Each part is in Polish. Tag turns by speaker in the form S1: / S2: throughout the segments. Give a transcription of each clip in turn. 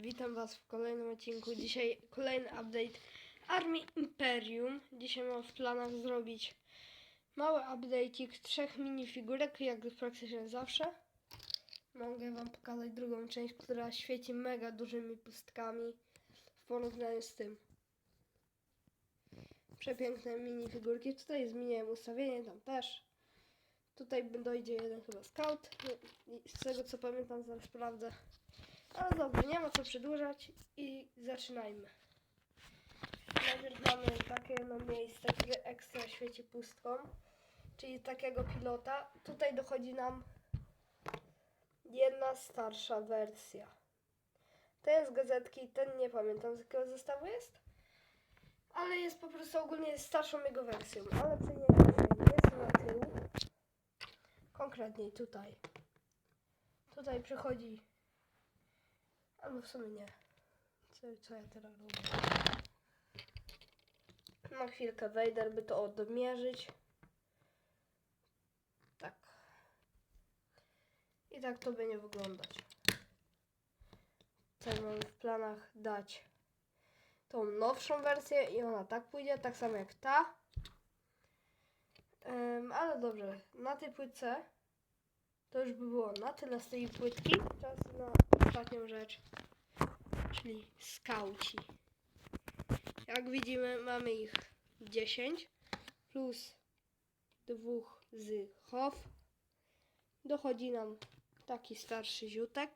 S1: Witam Was w kolejnym odcinku. Dzisiaj kolejny update Armii Imperium. Dzisiaj mam w planach zrobić mały update'ik trzech minifigurek, jak praktycznie zawsze. Mogę Wam pokazać drugą część, która świeci mega dużymi pustkami w porównaniu z tym. Przepiękne minifigurki. Tutaj zmieniłem ustawienie, tam też. Tutaj dojdzie jeden chyba scout. Z tego co pamiętam, zaraz sprawdzę. Ale dobra, nie ma co przedłużać i zaczynajmy. Najpierw mamy takie no miejsce, które ekstra świeci pustką, czyli takiego pilota. Tutaj dochodzi nam jedna starsza wersja. Ten z gazetki, ten nie pamiętam z jakiego zestawu jest, ale jest po prostu ogólnie starszą jego wersją, ale przejdziemy jest na tył. Konkretniej tutaj. Tutaj przechodzi Albo w sumie nie. Co, co ja teraz robię? Na chwilkę wejdę, by to odmierzyć. Tak. I tak to będzie wyglądać. Tutaj mam w planach dać tą nowszą wersję i ona tak pójdzie, tak samo jak ta. Em, ale dobrze, na tej płytce to już by było na tyle z tej płytki. Czas na ostatnią rzecz, czyli skauci. Jak widzimy, mamy ich 10 plus dwóch z chow. Dochodzi nam taki starszy ziutek.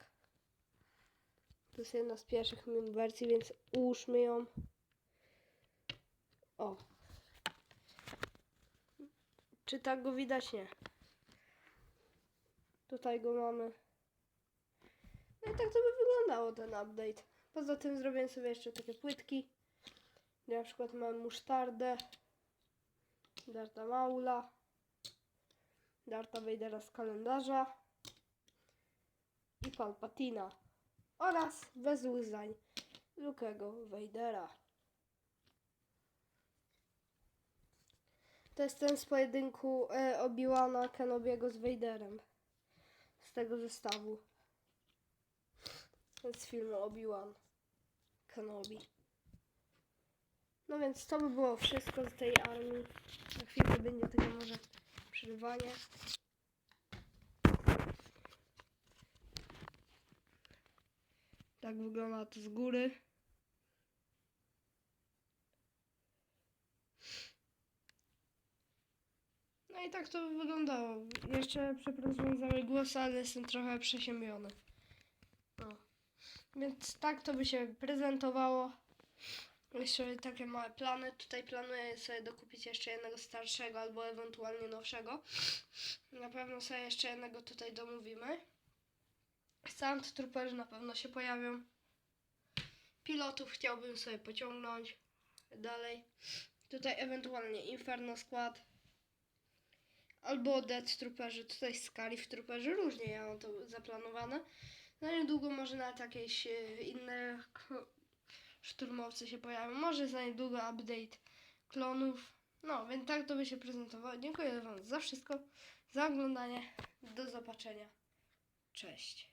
S1: To jest jedna z pierwszych wersji, więc ułóżmy ją. O. Czy tak go widać? Nie. Tutaj go mamy. No i tak to by wyglądało ten update. Poza tym zrobiłem sobie jeszcze takie płytki. gdzie Na przykład mam musztardę, Darta Maula, Darta Vadera z kalendarza i Palpatina oraz bez łzań Lukego Vadera. To jest ten z pojedynku e, Obi-Wana Kenobiego z Vaderem z tego zestawu. Z filmu Obi-Wan Kenobi. No więc to by było wszystko z tej armii. Na chwilę będzie tylko może przerywanie. Tak wygląda to z góry. No i tak to wyglądało. Jeszcze przepraszam za mój głos, ale jestem trochę przesiębiony. No. Więc tak to by się prezentowało. Jeszcze takie małe plany. Tutaj planuję sobie dokupić jeszcze jednego starszego albo ewentualnie nowszego. Na pewno sobie jeszcze jednego tutaj domówimy. Sand Trooperzy na pewno się pojawią. Pilotów chciałbym sobie pociągnąć dalej. Tutaj ewentualnie Inferno Skład. Albo Death Trooperzy, tutaj Scarif Trooperzy, różnie ja mam to zaplanowane. No niedługo może nawet jakieś e, inne szturmowcy się pojawią. Może za niedługo update klonów. No, więc tak to by się prezentowało. Dziękuję Wam za wszystko, za oglądanie. Do zobaczenia. Cześć.